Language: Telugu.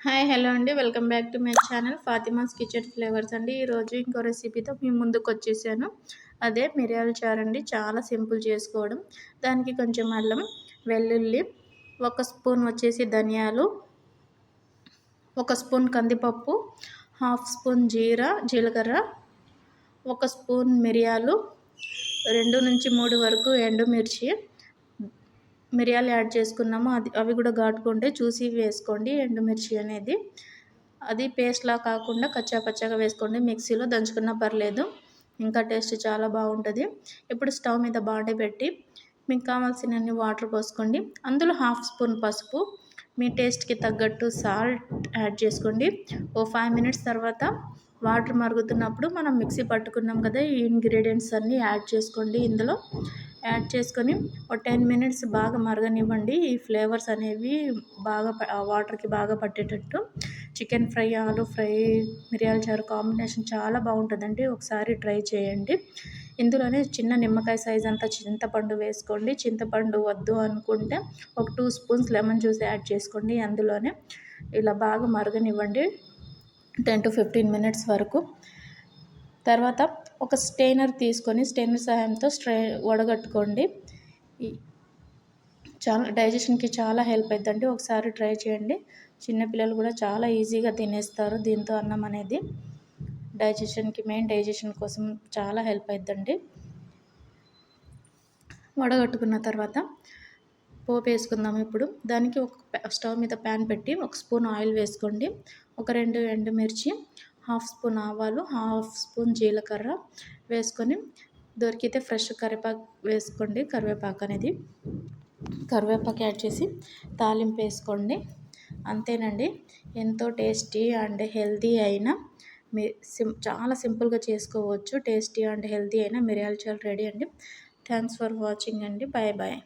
హాయ్ హలో అండి. Welcome back to my channel Fatima's kitchen flavours అండి. ఈరోజు ఇంకో రెసిపీతో మీ ముందుకు వచ్చేసాను. అదే మిరియాల చారు అండి. చాలా సింపుల్ చేసుకోవడం. దానికి కొంచెం అల్లం వెల్లుల్లి ఒక స్పూన్ వచ్చేసి ధనియాలు ఒక స్పూన్ కందిపప్పు హాఫ్ స్పూన్ జీరా జీలకర్ర ఒక స్పూన్ మిరియాలు రెండు నుంచి మూడు వరకు ఎండుమిర్చి మిరియాలు యాడ్ చేసుకున్నాము అది అవి కూడా ఘాటుకుంటే చూసి వేసుకోండి ఎండుమిర్చి అనేది. అది పేస్ట్లా కాకుండా కచ్చా పచ్చగా వేసుకోండి. మిక్సీలో దంచుకున్నా పర్లేదు. ఇంకా టేస్ట్ చాలా బాగుంటుంది. ఇప్పుడు స్టవ్ మీద బాండే పెట్టి మీకు కావాల్సినన్ని వాటర్ పోసుకోండి. అందులో హాఫ్ స్పూన్ పసుపు మీ టేస్ట్కి తగ్గట్టు సాల్ట్ యాడ్ చేసుకోండి. ఓ ఫైవ్ మినిట్స్ తర్వాత వాటర్ మరుగుతున్నప్పుడు మనం మిక్సీ పట్టుకున్నాం కదా ఈ ఇంగ్రీడియంట్స్ అన్నీ యాడ్ చేసుకోండి ఇందులో. యాడ్ చేసుకొని ఒక టెన్ మినిట్స్ బాగా మరగనివ్వండి. ఈ ఫ్లేవర్స్ అనేవి బాగా వాటర్కి బాగా పట్టేటట్టు. చికెన్ ఫ్రై ఆలు ఫ్రై మిరియాల చారు కాంబినేషన్ చాలా బాగుంటుందండి. ఒకసారి ట్రై చేయండి. ఇందులోనే చిన్న నిమ్మకాయ సైజ్ అంతా చింతపండు వేసుకోండి. చింతపండు వద్దు అనుకుంటే ఒక two spoons lemon juice add చేసుకోండి. అందులోనే ఇలా బాగా మరగనివ్వండి. టెన్ టు ఫిఫ్టీన్ మినిట్స్ వరకు తర్వాత ఒక స్టెయినర్ తీసుకొని స్టెయినర్ సహాయంతో స్ట్రై వడగట్టుకోండి. చాలా డైజెషన్కి చాలా హెల్ప్ అవుతుందండి ఒకసారి ట్రై చేయండి. చిన్నపిల్లలు కూడా చాలా ఈజీగా తినేస్తారు దీంతో అన్నం అనేది. డైజెషన్కి మెయిన్ డైజెషన్ కోసం చాలా హెల్ప్ అవుతుందండి వడగట్టుకున్న తర్వాత పోపు వేసుకుందాం ఇప్పుడు. దానికి ఒక స్టవ్ మీద ప్యాన్ పెట్టి ఒక స్పూన్ ఆయిల్ వేసుకోండి. ఒక రెండు ఎండుమిర్చి హాఫ్ స్పూన్ ఆవాలు హాఫ్ స్పూన్ జీలకర్ర వేసుకొని దొరికితే ఫ్రెష్ కరివేపాకు వేసుకోండి కరివేపాకు అనేది. కరివేపాకు యాడ్ చేసి తాలింపు వేసుకోండి. అంతేనండి. ఎంతో టేస్టీ అండ్ హెల్తీ అయిన మీ సిం చాలా సింపుల్గా చేసుకోవచ్చు. టేస్టీ అండ్ హెల్తీ అయిన మిరియాల చారు రెడీ అండి. థ్యాంక్స్ ఫర్ వాచింగ్ అండి. Bye bye.